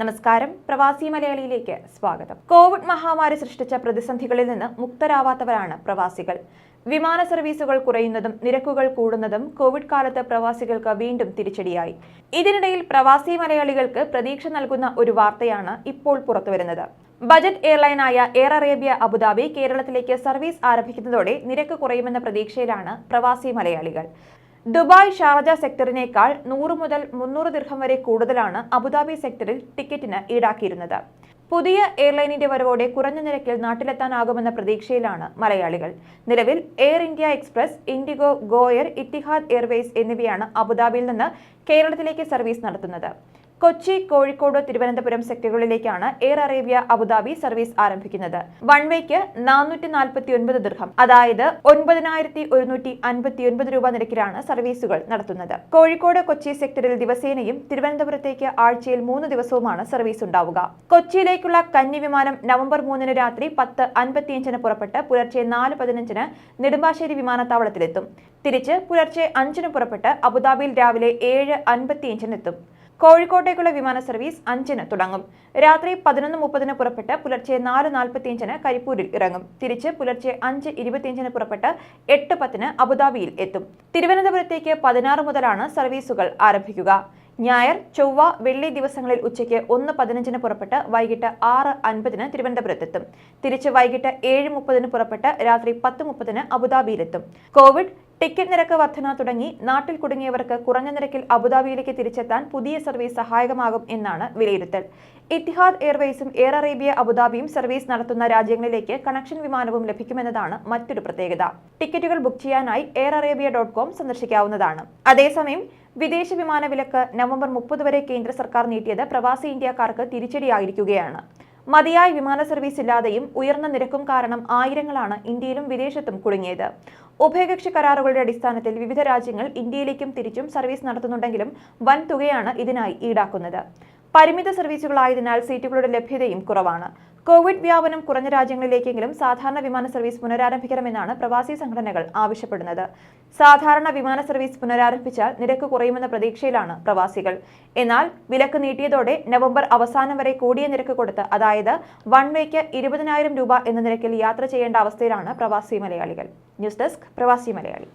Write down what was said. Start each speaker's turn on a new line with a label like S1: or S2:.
S1: നമസ്കാരം. പ്രവാസി മലയാളിയിലേക്ക് സ്വാഗതം. കോവിഡ് മഹാമാരി സൃഷ്ടിച്ച പ്രതിസന്ധികളിൽ നിന്ന് മുക്തരാവാത്തവരാണ് പ്രവാസികൾ. വിമാന സർവീസുകൾ കുറയുന്നതും നിരക്കുകൾ കൂടുന്നതും കോവിഡ് കാലത്ത് പ്രവാസികൾക്ക് വീണ്ടും തിരിച്ചടിയായി. ഇതിനിടയിൽ പ്രവാസി മലയാളികൾക്ക് പ്രതീക്ഷ നൽകുന്ന ഒരു വാർത്തയാണ് ഇപ്പോൾ പുറത്തുവരുന്നത്. ബജറ്റ് എയർലൈനായ എയർ അറേബ്യ അബുദാബി കേരളത്തിലേക്ക് സർവീസ് ആരംഭിക്കുന്നതോടെ നിരക്ക് കുറയുമെന്ന പ്രതീക്ഷയിലാണ് പ്രവാസി മലയാളികൾ. ദുബായ് ഷാർജ സെക്ടറിനേക്കാൾ നൂറ് മുതൽ മുന്നൂറ് ദീർഘം വരെ കൂടുതലാണ് അബുദാബി സെക്ടറിൽ ടിക്കറ്റിന് ഈടാക്കിയിരുന്നത്. പുതിയ എയർലൈനിന്റെ വരവോടെ കുറഞ്ഞ നിരക്കിൽ നാട്ടിലെത്താനാകുമെന്ന പ്രതീക്ഷയിലാണ് മലയാളികൾ. നിലവിൽ air India express IndiGo GoAir Etihad Airways എന്നിവയാണ് അബുദാബിയിൽ നിന്ന് കേരളത്തിലേക്ക് സർവീസ് നടത്തുന്നത്. Kochi Kozhikode Thiruvananthapuram സെക്ടറുകളിലേക്കാണ് air Arabia Abu Dhabi service ആരംഭിക്കുന്നത്. വൺ വേക്ക് നാനൂറ്റി നാൽപ്പത്തി ഒൻപത് ദീർഘം. അതായത് ഒൻപതിനായിരത്തി ഒരുന്നൂറ്റി അൻപത്തി ഒൻപത് രൂപ നിരക്കിലാണ് സർവീസുകൾ നടത്തുന്നത്. കോഴിക്കോട് കൊച്ചി സെക്ടറിൽ ദിവസേനയും തിരുവനന്തപുരത്തേക്ക് ആഴ്ചയിൽ മൂന്ന് ദിവസവുമാണ് സർവീസ് ഉണ്ടാവുക. കൊച്ചിയിലേക്കുള്ള കന്നി വിമാനം നവംബർ മൂന്നിന് രാത്രി പത്ത് അൻപത്തിയഞ്ചിന് പുറപ്പെട്ട് പുലർച്ചെ നാല് പതിനഞ്ചിന് നെടുമ്പാശ്ശേരി വിമാനത്താവളത്തിലെത്തും. തിരിച്ച് പുലർച്ചെ അഞ്ചിന് പുറപ്പെട്ട് അബുദാബിയിൽ രാവിലെ ഏഴ് അൻപത്തിയഞ്ചിനെത്തും കോഴിക്കോട്ടേക്കുള്ള വിമാന സർവീസ് അഞ്ചിന് തുടങ്ങും. രാത്രി പതിനൊന്ന് മുപ്പതിന് പുറപ്പെട്ട് പുലർച്ചെ നാല് നാൽപ്പത്തിയഞ്ചിന് കരിപ്പൂരിൽ ഇറങ്ങും. തിരിച്ച് പുലർച്ചെ അഞ്ച് ഇരുപത്തിയഞ്ചിന് പുറപ്പെട്ട് എട്ട് പത്തിന് അബുദാബിയിൽ എത്തും. തിരുവനന്തപുരത്തേക്ക് പതിനാറ് മുതലാണ് സർവീസുകൾ ആരംഭിക്കുക. ഞായർ ചൊവ്വ വെള്ളി ദിവസങ്ങളിൽ ഉച്ചയ്ക്ക് ഒന്ന് പതിനഞ്ചിന് പുറപ്പെട്ട് വൈകിട്ട് ആറ് അൻപതിന് തിരുവനന്തപുരത്തെത്തും. തിരിച്ച് വൈകിട്ട് ഏഴ് മുപ്പതിന് പുറപ്പെട്ട് രാത്രി പത്ത് മുപ്പതിന് അബുദാബിയിലെത്തും. കോവിഡ് ടിക്കറ്റ് നിരക്ക് വർധന തുടങ്ങി നാട്ടിൽ കുടുങ്ങിയവർക്ക് കുറഞ്ഞ നിരക്കിൽ അബുദാബിയിലേക്ക് തിരിച്ചെത്താൻ പുതിയ സർവീസ് സഹായകമാകും എന്നാണ് വിലയിരുത്തൽ. ഇത്തിഹാദ് എയർവേസും എയർ അറേബ്യ അബുദാബിയും സർവീസ് നടത്തുന്ന രാജ്യങ്ങളിലേക്ക് കണക്ഷൻ വിമാനവും ലഭിക്കുമെന്നതാണ് മറ്റൊരു പ്രത്യേകത. ടിക്കറ്റുകൾ ബുക്ക് ചെയ്യാനായി എയർ അറേബ്യ ഡോട്ട് കോം സന്ദർശിക്കാവുന്നതാണ്. അതേസമയം വിദേശ വിമാന വിലക്ക് നവംബർ മുപ്പത് വരെ കേന്ദ്ര സർക്കാർ നീട്ടിയത് പ്രവാസി ഇന്ത്യക്കാർക്ക് തിരിച്ചടിയായിരിക്കുകയാണ്. മതിയായ വിമാന സർവീസ് ഇല്ലാതെയും ഉയർന്ന നിരക്കും കാരണം ആയിരങ്ങളാണ് ഇന്ത്യയിലും വിദേശത്തും കുടുങ്ങിയത്. ഉഭയകക്ഷി കരാറുകളുടെ അടിസ്ഥാനത്തിൽ വിവിധ രാജ്യങ്ങൾ ഇന്ത്യയിലേക്കും തിരിച്ചും സർവീസ് നടത്തുന്നുണ്ടെങ്കിലും വൻ തുകയാണ് ഇതിനായി ഈടാക്കുന്നത്. പരിമിത സർവീസുകളായതിനാൽ സീറ്റുകളുടെ ലഭ്യതയും കുറവാണ്. കോവിഡ് വ്യാപനം കുറഞ്ഞ രാജ്യങ്ങളിലേക്കെങ്കിലും സാധാരണ വിമാന സർവീസ് പുനരാരംഭിക്കണമെന്നാണ് പ്രവാസി സംഘടനകൾ ആവശ്യപ്പെടുന്നത്. സാധാരണ വിമാന സർവീസ് പുനരാരംഭിച്ചാൽ നിരക്ക് കുറയുമെന്ന പ്രതീക്ഷയിലാണ് പ്രവാസികൾ. എന്നാൽ വിലക്ക് നീട്ടിയതോടെ നവംബർ അവസാനം വരെ കൂടിയ നിരക്ക് കൊടുത്ത് അതായത് വൺ വേക്ക് ഇരുപതിനായിരം രൂപ എന്ന നിരക്കിൽ യാത്ര ചെയ്യേണ്ട അവസ്ഥയിലാണ് പ്രവാസി മലയാളികൾ. ന്യൂസ് ഡെസ്ക് പ്രവാസി മലയാളി.